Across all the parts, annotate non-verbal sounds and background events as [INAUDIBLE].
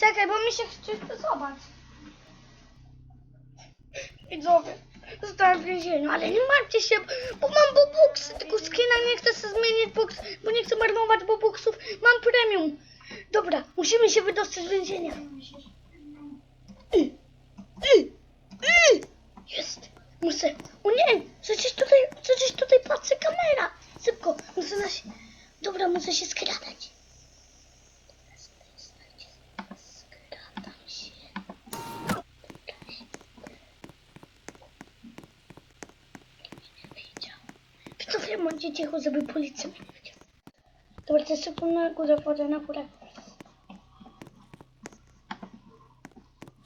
Czekaj, bo mi się chce zobacz. Widzowie, zostałem w więzieniu, ale nie martwcie się, bo mam bobuksy, tylko skina nie chcę sobie zmienić box, bo nie chcę marnować bobuksów. Mam premium. Dobra, musimy się wydostać z więzienia. Y, y, y. Jest. Muszę. O nie! Przecież tutaj, przecież tutaj patrzy kamera. Szybko, muszę na się. Dobra, muszę się skradać. Skradam się. Nie wiedział. Widzowie, bądźcie cicho, żeby policja mnie nie widziała. Dobra, to szybko na górę, wchodzę na górę.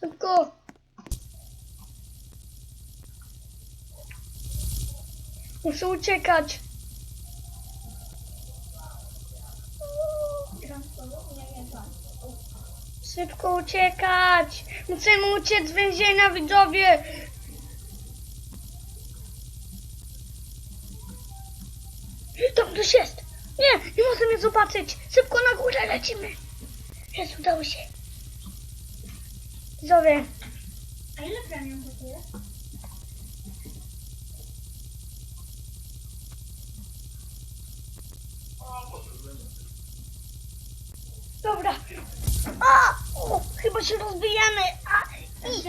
Szybko. Muszę uciekać. Szybko uciekać. Musimy uciec z więzienia, widzowie. Ktoś jest. Nie, nie mogę mnie zobaczyć. Szybko na górę lecimy. Jest, udało się. Widzowie, A ile premium kosztuje? dobra. A! O, chyba się rozbijamy. A! A I?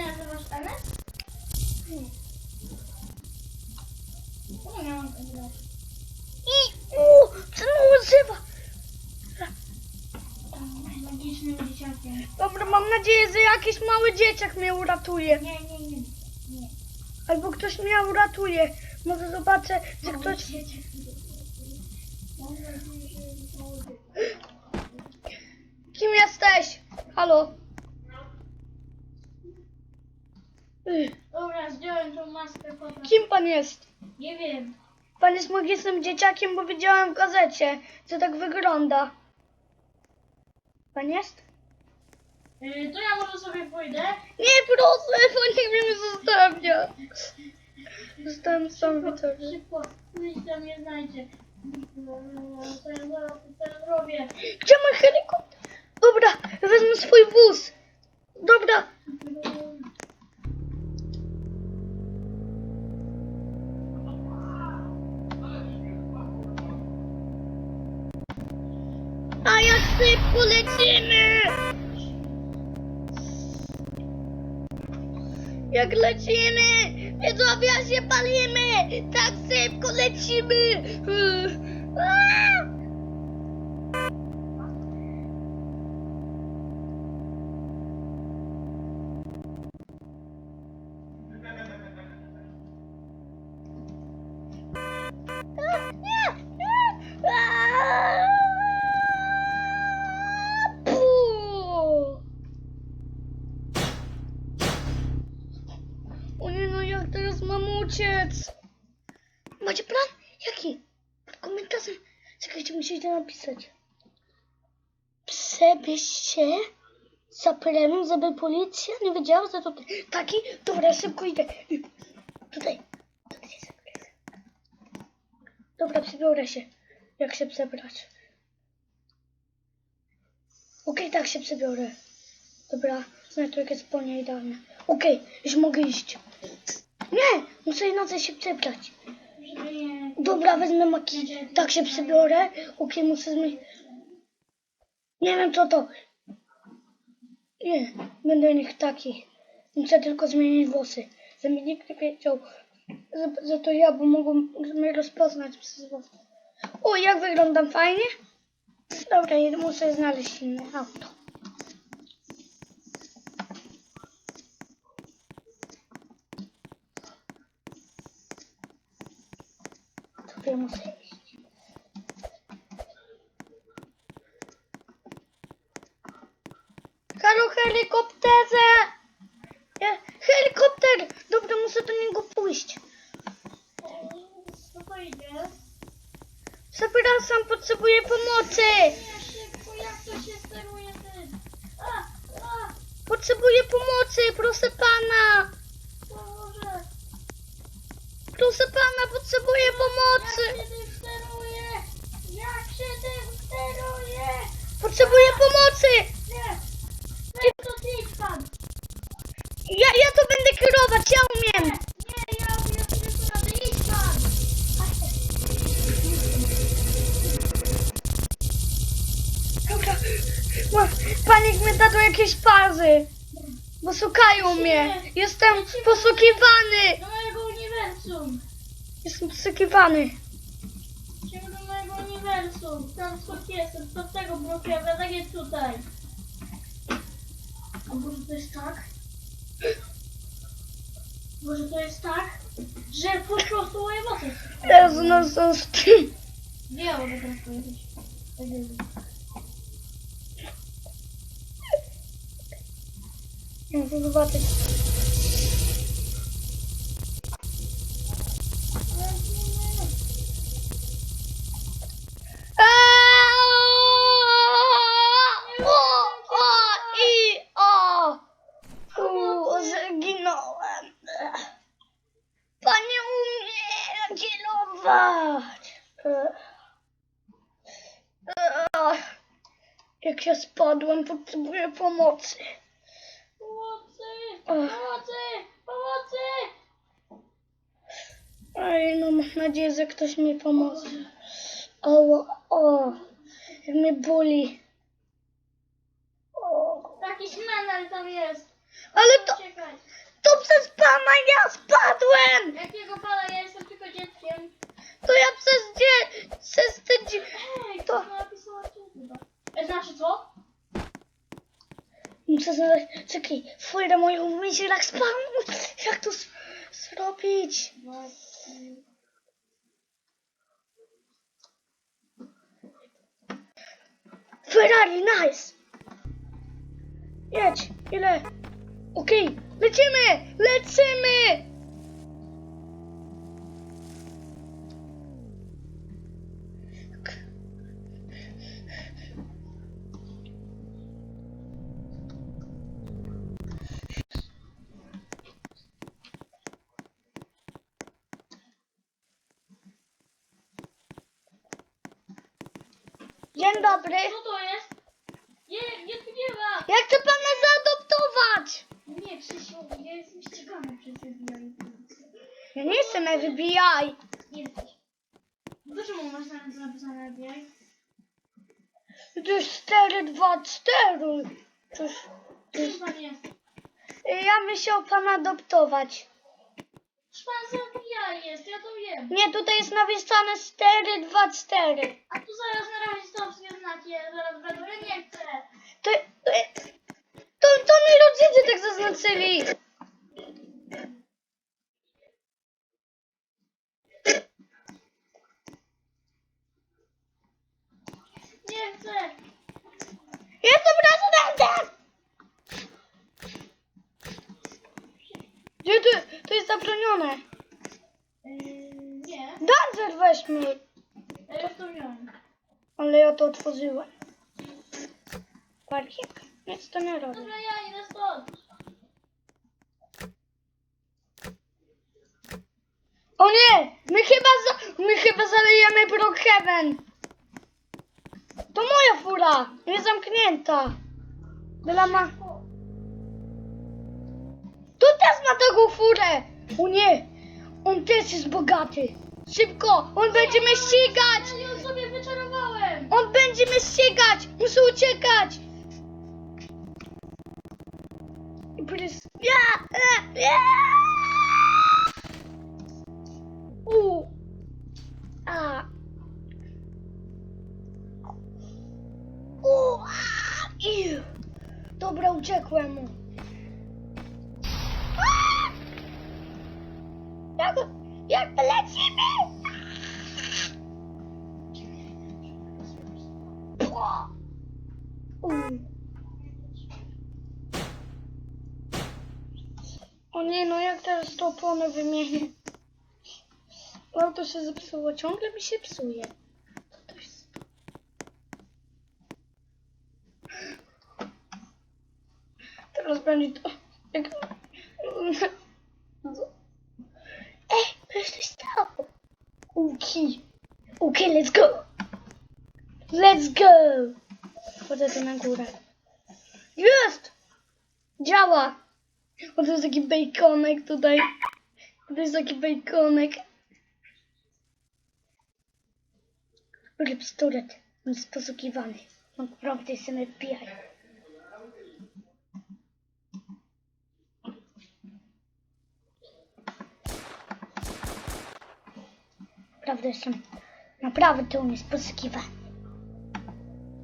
Nie miałam tego. i, o, ten używa. Magicznym dzieciakiem. Dobra, mam nadzieję, że jakiś mały dzieciak mnie uratuje. Nie, nie, nie. Nie. Albo ktoś mnie uratuje. Może zobaczę, że Mały ktoś... dzieciak. Mam nadzieję, że mały dzieciak. Kim jesteś? Halo? Dobra, zdjąłem tą maskę. Kim pan jest? Nie wiem. Pan jest magicznym dzieciakiem, bo widziałem w gazecie, że tak wygląda. Pan jest? Yy, to ja może sobie pójdę. Nie, proszę, pan niech mnie zostawia. Zostałem sam widzowie. Szybko, pójdź tam mnie znajdzie. Co ja zaraz teraz robię? Gdzie mój helikopter? Dobra, wezmę swój wóz. Jak lecimy! Widzowie, się palimy! Tak szybko lecimy! Jak teraz mam uciec? Macie plan? Jaki? Pod komentarzem. Czekajcie, musicie napisać. Przebyście za premium, żeby policja nie wiedziała, że to ty. Taki? Dobra, szybko idę. Tutaj. Się. Dobra, przebiorę się. Jak się przebrać? Okej, tak się przebiorę. Dobra, znajdę jest spodnie idealne. Okej, już mogę iść. Nie, muszę inaczej się przebrać. Dobra, wezmę makijaż. Tak się przebiorę. Okej, muszę zmienić. Nie wiem co to. Nie, będę niech taki. Muszę tylko zmienić włosy. Żeby nikt nie wiedział, że, że to ja, bo mogą mnie rozpoznać przez włosy. O, jak wyglądam fajnie? Dobra, muszę znaleźć inne auto. Potrzebuję pomocy! Nie! Nie, to zjedź pan! Ja, ja to będę kierować, ja umiem! Nie, ja umiem tylko radę, idź pan! Dobra, panik jakieś pazy! Bo szukają mnie! Jestem poszukiwany! Nowego uniwersum! Jestem poszukiwany! Tam skąd jestem, do tego blokiem, a tak jest tutaj. A może to jest tak? Może to jest tak, że po prostu moje moce. Jezu, no co z tym? Nie, ja mogę teraz powiedzieć. Tak jest. Muszę zobaczyć. Pomocy. Pomocy! Pomocy! Pomocy! Ej, no mam nadzieję, że ktoś mi pomoże. O, o, jak mnie boli. O, Taki menel tam jest. ale to, to przez pana ja spadłem! Jakiego pana? Ja jestem tylko dzieckiem. To ja przez dzie, przez te dzie... Ej, To- to napisała tu chyba. E, znaczy co? Muszę znaleźć, wejdę moją myśl, jak spadłem. Jak to zrobić? Ferrari, nice! Jedź, ile? Okej, lecimy! Lecimy! Dzień dobry. Co to jest? Nie, nie, nie ma. Ja chcę pana zaadoptować! Nie, Krzysiu, ja jestem ścigany przez FBI. Ja nie jestem FBI. Jesteś. Dlaczego masz na to napisane FBI? To jest 4, 2, 4. To jest. Kim pan jest? Ja bym chciał pana adoptować. Czy pan z FBI jest, ja to wiem. Nie, tutaj jest napisane 4, 2, 4. A tu zaraz na razie To, to, to, to mi rodzice tak zaznaczyli. Nie chcę. Jestem prezydentem! Gdzie to, to jest zabronione? Yy, nie, Dancer weź mi. ja już to wziąłem. Ale ja to otworzyłem. Parking? Nic to nie robi. Dobra, ja idę stąd. O nie! My chyba, za, my chyba zalejemy Brookhaven. To moja fura. Nie zamknięta. Bela ma... Tu też ma taką furę. O nie! On też jest bogaty. Szybko! On będzie mnie ścigać! Ja ją sobie wyczarowałem. On będzie mnie ścigać! Muszę uciekać! I Brys... Ja! Ja! Ja! U! A! U! A! Dobra, uciekłem mu. Teraz to opony wymienię? Auto się zepsuło, ciągle mi się psuje. To? Teraz będzie to... Jak... Ej, co się stało? Uki. Uki, let's go. Let's go! Wchodzę tu na górę. Jest! Działa! O, to jest taki bejkonek tutaj. To jest taki bejkonek. Ryb sturet. On jest posługiwany. On naprawdę jestem FBI. Naprawdę jestem. Naprawdę on jest posługiwany.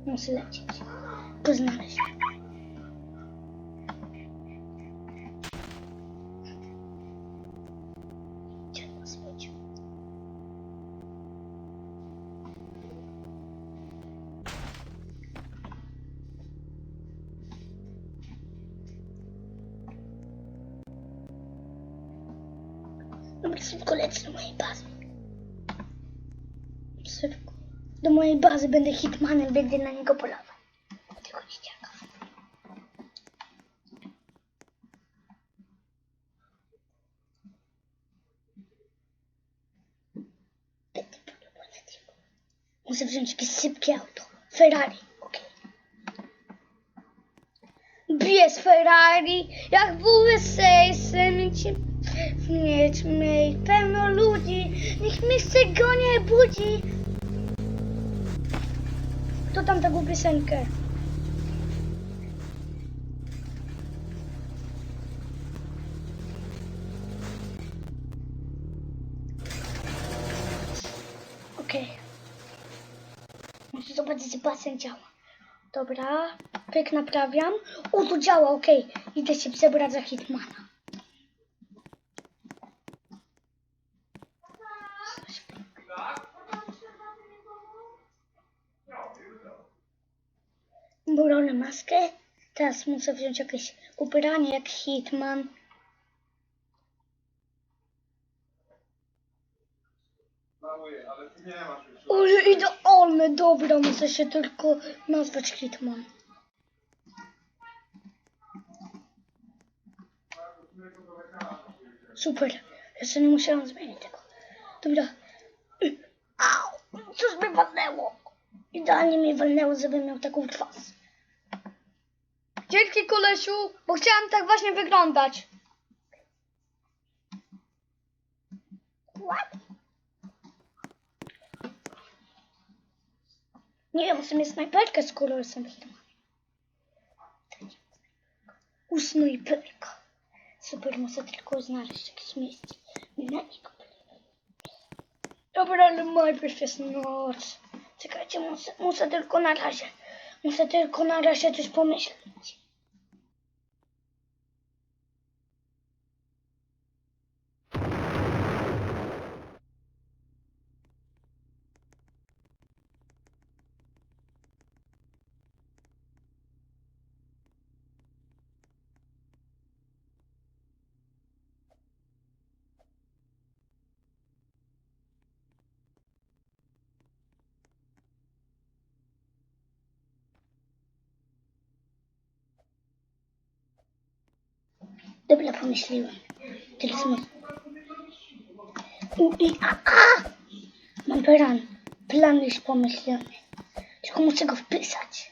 Muszę lecieć. Go znaleźć. Dobra, szybko lecę do mojej bazy. Szybko. Do mojej bazy będę hitmanem, będę na niego polował. Tego dzieciaka. Będę polował na niego. Muszę wziąć jakieś szybkie auto. Ferrari. Bez Ferrari, jak w USA chcę mieć, mieć pełno ludzi, niech miejsce go nie budzi. Kto tam taką piosenkę? Okej. Muszę zobaczyć, czy basen działa. Dobra, pyk naprawiam. O, to działa, okej. Idę się przebrać za Hitmana. Maskę. Teraz muszę wziąć jakieś ubranie jak Hitman. Ale idealne, dobra, muszę się tylko nazwać Hitman. Super, jeszcze nie musiałam zmienić tego. Dobra. Au, coś mi walnęło. Idealnie mi walnęło, żebym miał taką twarz. Kolesiu, bo chciałam tak właśnie wyglądać. What? Nie, muszę mieć snajperkę, skoro jestem Hitman. U. Super, muszę tylko znaleźć jakieś miejsce. Na niego. Dobra, ale najpierw jest noc. Czekajcie, muszę, muszę tylko na razie. Muszę tylko na razie coś pomyśleć. Dobra, pomyśliłem. Teraz my... U, i, a, a! Mam plan. Plan już pomyślony. Tylko muszę go wpisać.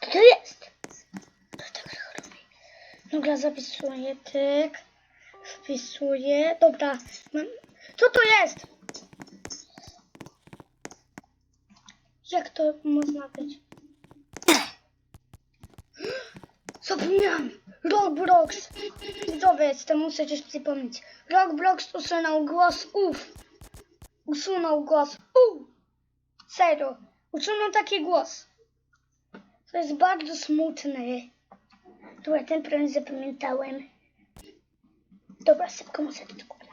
Co to jest? To tak robi. Dobra, zapisuję tyk. Wpisuję. Dobra. Co to jest? Jak to można być? [GASPS] Zapomniałam. Roblox. Widzowie, jestem, muszę coś przypomnieć. Roblox usunął głos uf. Usunął głos u. Serio. Usunął taki głos. To jest bardzo smutne. Dobra, ten plan zapamiętałem. Dobra, szybko muszę to kupić.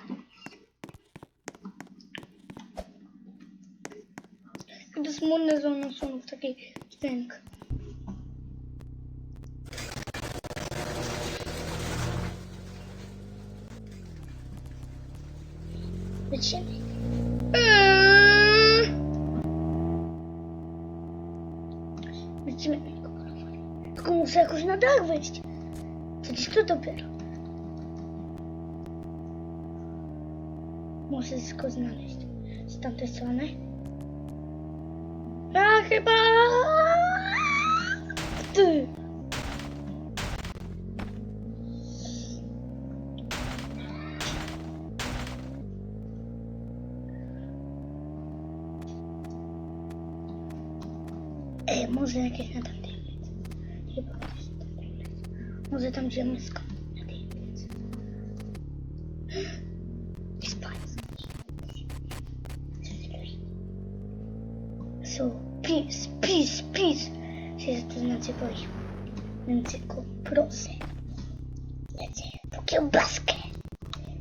To smutne, że one są w takiej dźwięk. Lecimy. muszę jakoś na dach wyjść. Przecież to dopiero. Muszę go znaleźć. Z tamtej strony. A chyba... Ty! Peace, peace, peace. Się to znaczy boi. Więc tylko proszę. Lecę po kiełbaskę.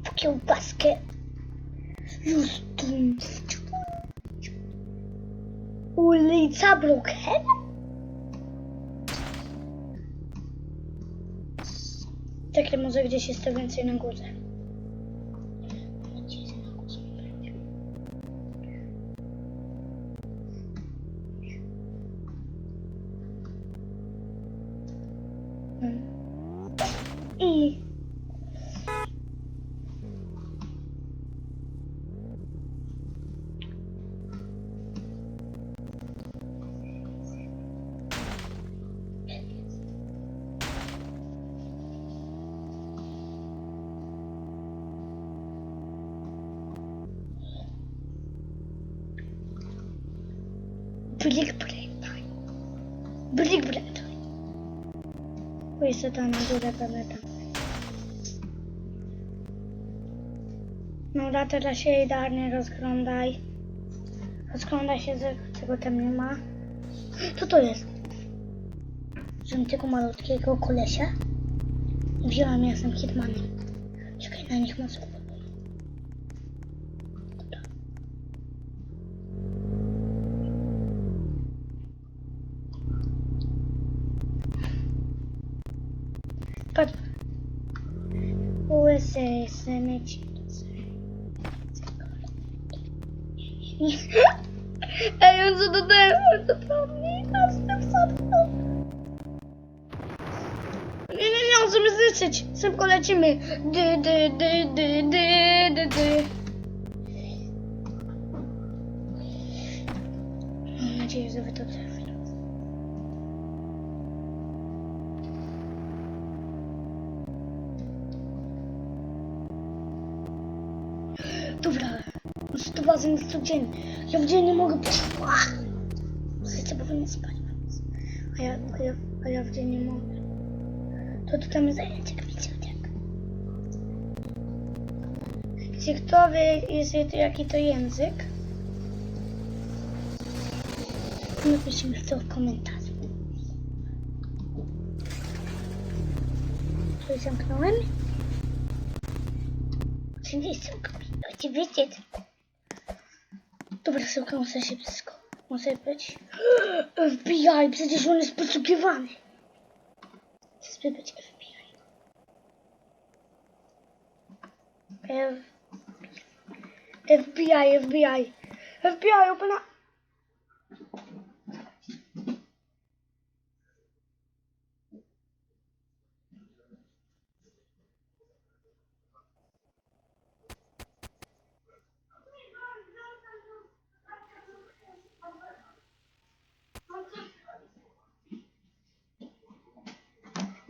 Po kiełbaskę. Już tu. Ulica Brookhead? Takie może gdzieś jest to więcej na górze. Brick Break. Brick Break. Jeszcze tam na górę pewnie tam. Dobra, teraz się idealnie rozglądaj. Rozglądaj się, czego tam nie ma. Co to jest? Wziąłem tego malutkiego kolesia. Wziąłem, ja jestem hitmanem. Czekaj, na nich może Dobra. Patrz. USA Senate. Ej, on co do tego, to prawnie, a z tym sadką. Nie, nie, nie, musimy zniszczyć. Szybko lecimy. Dy, dy, dy, dy, dy, dy, dy. Mam nadzieję, że wy to traficie. Dobra, jest codziennie. Ja w dzień nie mogę Ach! Chcecie powinien spać. A ja, a, ja, a ja w dzień nie mogę. To tu tam zajęcie kwieciutek. Jeśli kto wie, jest, jaki to język, napiszcie mi to w komentarzu. Coś zamknąłem? Oczywiście, oczywiście. Dobra, szybko muszę się wszystko. Muszę być. FBI, przecież on jest poszukiwany. Chcę być FBI. FBI, FBI. FBI, open up.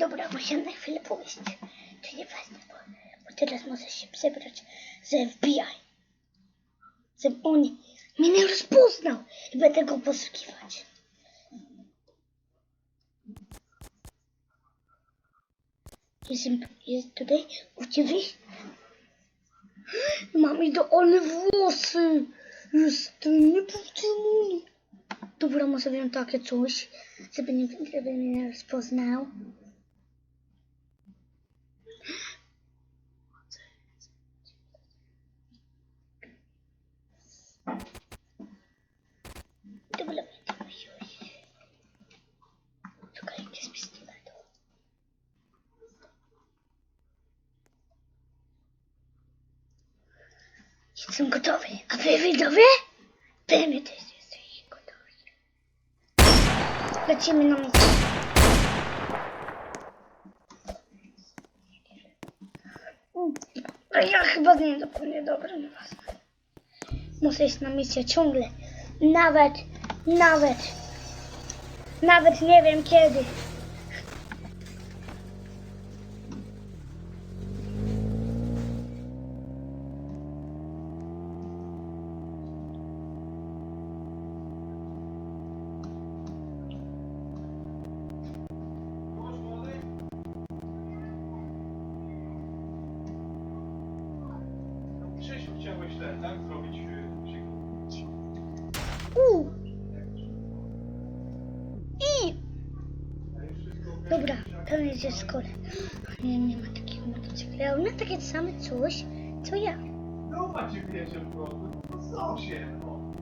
Dobra, musiałem na chwilę pójść. To nieważne, bo, bo teraz muszę się przebrać z FBI. Żeby on mnie nie rozpoznał i będę go poszukiwać. Jest, jest tutaj uciekł. Mam idealne włosy. Jestem niepowstrzymany. Dobra, może wiem takie coś, żeby, nie, żeby mnie nie rozpoznał. Dobra, będę musiał się... Czekaj, gdzie z pistoletu? Jestem gotowy. A wy widzowie? Wy też jesteście gotowi. Lecimy na misję. A ja chyba z nim zapomnę. Dobra, nieważne. Muszę iść na misję ciągle. Nawet, nawet, nawet nie wiem kiedy. U. I. Dobra, to jest w szkole. Nie, nie ma takiego motocykla. On ma takie same coś, co ja. No macie wiecie po prostu. No są się, no.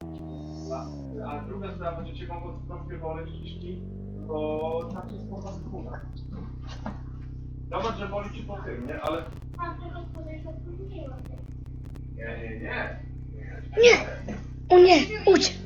A, a druga sprawa, będziecie mogą troszkę boleć ciśni, bo tak jest po paskuna. Zobacz, że boli ci po tym, nie? Ale... A tego spóźniła. Nie, nie, nie. Nie! O nie, uć!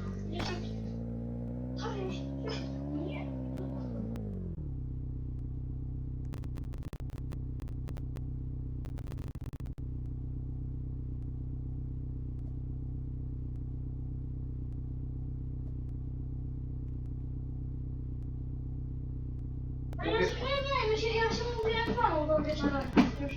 A ja nie, nie, my się, ja się mówiłem panu do wieczora. Już.